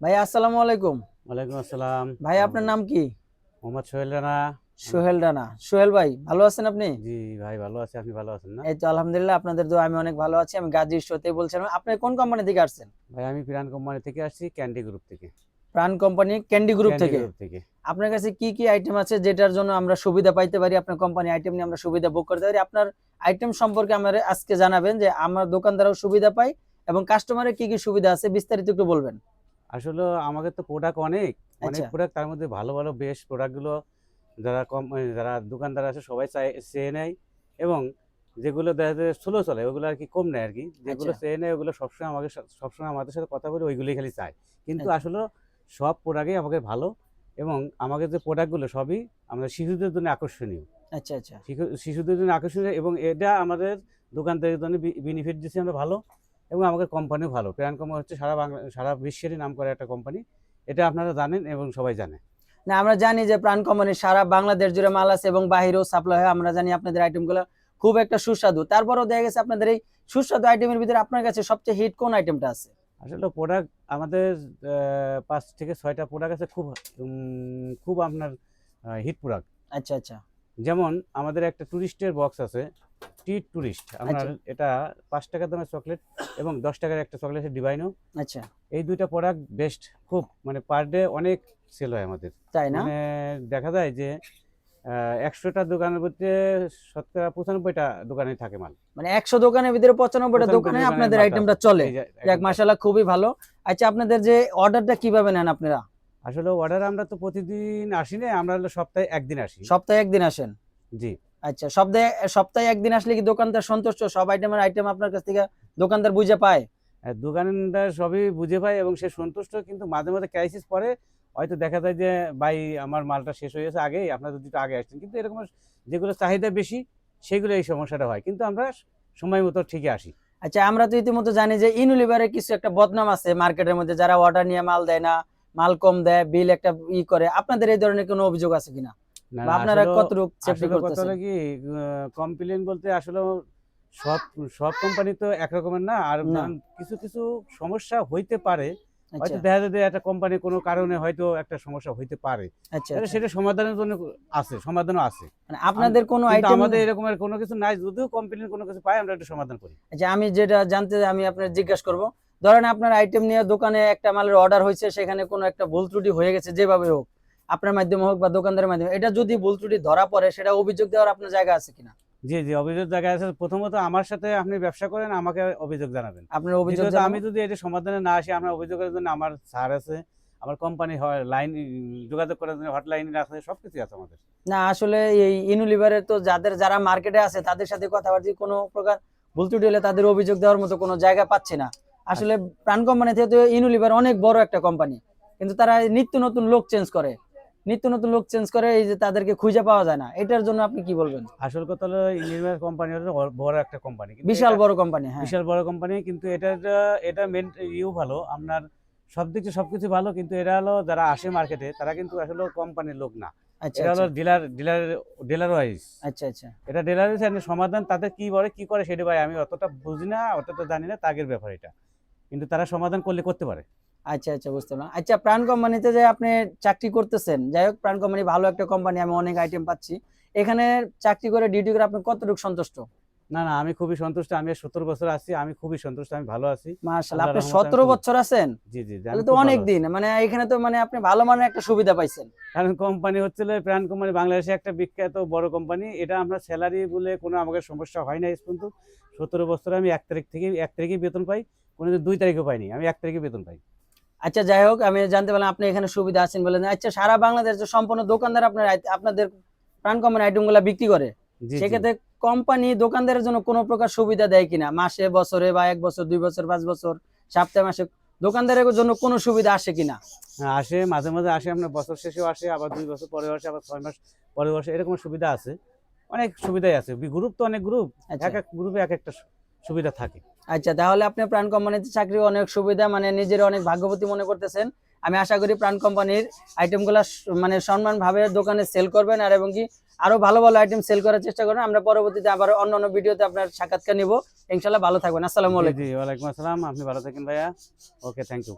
ভাই আসসালামু আলাইকুম। ওয়ালাইকুম আসসালাম। ভাই আপনার নাম কি? মোহাম্মদ সোহেল রানা। সোহেল রানা। সোহেল ভাই ভালো আছেন আপনি? জি ভাই ভালো আছে। আপনি ভালো আছেন না? এই তো আলহামদুলিল্লাহ আপনাদের দোয়া আমি অনেক ভালো আছি। আমি গাজী শোতে বলছিলাম আপনি কোন কোম্পানি থেকে আসছেন? ভাই আমি পিরান কোম্পানি থেকে আসছি ক্যান্ডি গ্রুপ থেকে। প্রাণ কোম্পানি ক্যান্ডি গ্রুপ থেকে? গ্রুপ থেকে। আপনার কাছে কি কি আইটেম আছে যেটার জন্য আমরা সুবিধা পাইতে পারি? আপনার কোম্পানি আইটেম নিয়ে আমরা সুবিধা বুক করতে পারি। আপনার আইটেম সম্পর্কে আমার আজকে জানাবেন যে আমার দোকানদারও সুবিধা পাই এবং কাস্টমারের কি কি সুবিধা আছে বিস্তারিত একটু বলবেন। আসলে আমাদের তো প্রোডাক্ট অনেক অনেক আচ্ছা। প্রোডাক্ট তার মধ্যে ভালো ভালো বেস্ট প্রোডাক্টগুলো যারা কম যারা দোকানদার আছে সবাই চাই চেয়ে নেয় এবং যেগুলো দেখা যায় স্লো চলে ওগুলো আর কি কম নেয় আর কি যেগুলো আচ্ছা। চেয়ে নেয় ওগুলো সবসময় আমাকে সবসময় আমাদের সাথে কথা বলে ওইগুলোই খালি চায় কিন্তু আচ্ছা। আসলে সব প্রোডাক্টই আমাকে ভালো এবং আমাদের যে প্রোডাক্টগুলো সবই আমাদের শিশুদের জন্য আকর্ষণীয় আচ্ছা আচ্ছা শিশু- শিশুদের জন্য আকর্ষণীয় এবং এটা আমাদের দোকানদারের জন্য বেনিফিট দিচ্ছে আমরা ভালো এবং আমাদের কোম্পানিও ভালো। কোম্পানি হচ্ছে সারা বাংলা সারা বিশ্বেরই নাম করা একটা কোম্পানি এটা আপনারা জানেন এবং সবাই জানে। না আমরা জানি যে প্রাণ কোম্পানি সারা বাংলাদেশ জুড়ে মাল আছে এবং বাহিরেও সাপ্লাই হয়। আমরা জানি আপনাদের আইটেমগুলো খুব একটা সুস্বাদু। তারপরেও দেখা গেছে আপনাদের এই সুস্বাদু আইটেমের ভিতরে আপনার কাছে সবচেয়ে হিট কোন আইটেমটা আছে? আসলে প্রোডাক্ট আমাদের পাঁচ থেকে ছয়টা প্রোডাক্ট আছে খুব খুব আপনার হিট প্রোডাক্ট আচ্ছা আচ্ছা। যেমন আমাদের একটা টুরিস্টের বক্স আছে। টি টুরিস্ট আপনার আচ্ছা। এটা পাঁচ টাকা দামের চকলেট এবং দশ টাকার একটা চকলেটের ডিভাইনও আচ্ছা। এই দুইটা প্রোডাক্ট বেস্ট খুব মানে পার ডে অনেক সেল হয় আমাদের। তাই না? মানে দেখা যায় যে একশোটা দোকানের মধ্যে শতকরা পঁচানব্বইটা দোকানে থাকে মাল। মানে একশো দোকানের ভিতরে পঁচানব্বইটা 95 দোকানে আপনাদের আইটেমটা চলে। যে- মাসাল্লাহ খুবই ভালো। আচ্ছা আপনাদের যে অর্ডারটা কীভাবে নেন আপনারা? আসলে অর্ডার আমরা তো প্রতিদিন আসি না আমরা সপ্তাহে একদিন আসি। সপ্তাহে একদিন আসেন? জি। আচ্ছা সপ্তাহে সপ্তাহে একদিন আসলে কি দোকানদার সন্তুষ্ট? সব আইটেমের আইটেম আপনার কাছ থেকে দোকানদার বুঝে পায়? দোকানদার সবই বুঝে পায় এবং সে সন্তুষ্ট কিন্তু মাঝে মাঝে ক্রাইসিস পরে হয়তো দেখা যায় যে ভাই আমার মালটা শেষ হয়ে গেছে আগেই আপনার একটু আগে আসছেন। কিন্তু এরকম যেগুলো চাহিদা বেশি সেগুলো এই সমস্যাটা হয়। কিন্তু আমরা সময় মতো ঠিকই আসি। আচ্ছা আমরা তো ইতিমধ্যে জানি যে ইনুলিভারের কিছু একটা বদনাম আছে মার্কেটের মধ্যে। যারা অর্ডার নিয়ে মাল দেয় না মাল কম দেয় বিল একটা ই করে আপনাদের এই ধরনের কোনো অভিযোগ আছে কিনা? আপনারা কতটুকু সেফটি করতেছেন? কি কমপ্লেন বলতে আসলে সব সব কোম্পানি তো একরকমের না আর কিছু কিছু সমস্যা হইতে পারে। আচ্ছা। হয়তো দেখা যায় একটা কোম্পানি কোনো কারণে হয়তো একটা সমস্যা হইতে পারে। আচ্ছা আচ্ছা। সেটা সমাধানের জন্য আছে সমাধানও আছে। মানে আপনাদের কোনো আইটেম আমাদের এরকমের কোনো কিছু নাই যদিও কমপ্লেন কোনো কিছু পাই আমরা একটু সমাধান করি। আচ্ছা আমি যেটা জানতে আমি আপনার জিজ্ঞাসা করব। ধরেন আপনার আইটেম নিয়ে দোকানে একটা মালের অর্ডার হয়েছে সেখানে কোনো একটা ভুল ত্রুটি হয়ে গেছে যেভাবে হোক। আপনার মাধ্যমে হোক বা দোকানদারের মাধ্যমে এটা যদি ভুল ত্রুটি ধরা পড়ে সেটা অভিযোগ দেওয়ার আপনার জায়গা আছে কিনা? জি জি অভিযোগ জায়গায় আছে। প্রথমত আমার সাথে আপনি ব্যবসা করেন আমাকে অভিযোগ জানাবেন। আপনার অভিযোগ আমি যদি এটা সমাধানে না আসি আমার অভিযোগের জন্য আমার স্যার আছে আমার কোম্পানি হয় লাইন যোগাযোগ করার জন্য হটলাইন আছে সব কিছু আছে আমাদের। না আসলে এই ইনুলিভারের তো যাদের যারা মার্কেটে আছে তাদের সাথে কথাবার্তা কোনো প্রকার ভুল ত্রুটি হলে তাদের অভিযোগ দেওয়ার মতো কোনো জায়গা পাচ্ছে না। আসলে প্রাণ কোম্পানি থেকে তো ইনুলিভার অনেক বড় একটা কোম্পানি কিন্তু তারা নিত্য নতুন লোক চেঞ্জ করে। নিত্য নতুন লোক চেঞ্জ করে এই যে তাদেরকে খুঁজে পাওয়া যায় না। এটার জন্য আপনি কি বলবেন? আসল কথা হলো ইঞ্জিনিয়ার কোম্পানি হলো বড়- একটা কোম্পানি বিশাল বড় কোম্পানি হ্যাঁ। বিশাল বড় কোম্পানি কিন্তু এটা এটা মেন ইউ ভালো। আপনার সব দিক থেকে সবকিছু ভালো কিন্তু এরা হলো যারা আসে মার্কেটে তারা কিন্তু আসলে কোম্পানির লোক না। আচ্ছা এটা হলো আচ্ছা। ডিলার ডিলার ডিলার ওয়াইজ আচ্ছা আচ্ছা। এটা ডিলার সমাধান তাদের কি বলে কি করে সেটা ভাই আমি অতটা বুঝি না অতটা জানি না তাগের ব্যাপার এটা। কিন্তু তারা সমাধান করলে করতে পারে। আচ্ছা আচ্ছা বুঝতে পারলাম। আচ্ছা প্রাণ কোম্পানিতে যে আপনি চাকরি করতেছেন যাই হোক প্রাণ কোম্পানি ভালো একটা কোম্পানি আমি অনেক আইটেম পাচ্ছি। এখানে চাকরি করে ডিউটি করে আপনি কতটুকু সন্তুষ্ট? না না আমি খুবই সন্তুষ্ট আমি সত্তর বছর আছি আমি খুবই সন্তুষ্ট আমি ভালো আছি। মাশাআল্লাহ আপনি সতেরো বছর আছেন? জি জি তাহলে তো অনেক দিন মানে এখানে তো মানে আপনি ভালো মানের একটা সুবিধা পাইছেন। কারণ কোম্পানি হচ্ছিল প্রাণ কোম্পানি বাংলাদেশে একটা বিখ্যাত বড় কোম্পানি এটা আমরা স্যালারি বলে কোনো আমাকে সমস্যা হয় না কিন্তু সতেরো বছরে আমি এক তারিখ থেকে এক তারিখে বেতন পাই কোনো দুই তারিখও পাইনি আমি এক তারিখে বেতন পাই। আচ্ছা যাই হোক আমি জানতে পারলাম আপনি এখানে সুবিধা আছেন বলে। আচ্ছা সারা বাংলাদেশ যে সম্পূর্ণ দোকানদার আপনার আপনাদের প্রাণ কোম্পানি আইটেমগুলো বিক্রি করে। সেক্ষেত্রে কোম্পানি দোকানদারের জন্য কোনো প্রকার সুবিধা দেয় কিনা? মাসে বছরে বা এক বছর দুই বছর পাঁচ বছর সপ্তাহে মাসে দোকানদারের জন্য কোনো সুবিধা আসে কিনা? হ্যাঁ, আসে মাঝে মাঝে আসে আপনার বছর শেষেও আসে আবার দুই বছর পরে আসে আবার ছয় মাস পরে আসে এরকম সুবিধা আছে। অনেক সুবিধাই আছে। গ্রুপ তো অনেক গ্রুপ আচ্ছা। এক এক গ্রুপে এক একটা সুবিধা থাকে। আচ্ছা তাহলে আপনি প্রাণ কোম্পানিতে চাকরি অনেক সুবিধা মানে নিজের অনেক ভাগ্যবতী মনে করতেছেন। আমি আশা করি প্রাণ কোম্পানির আইটেমগুলো মানে সম্মানভাবে দোকানে সেল করবেন আর এবং কি আরও ভালো ভালো আইটেম সেল করার চেষ্টা করবেন। আমরা পরবর্তীতে আবার অন্য অন্য ভিডিওতে আপনার সাক্ষাৎকার নিব। ইনশাল্লাহ ভালো থাকবেন। আসসালামু আলাইকুম। ওয়ালাইকুম আসসালাম। আপনি ভালো থাকেন ভাইয়া। Okay thank you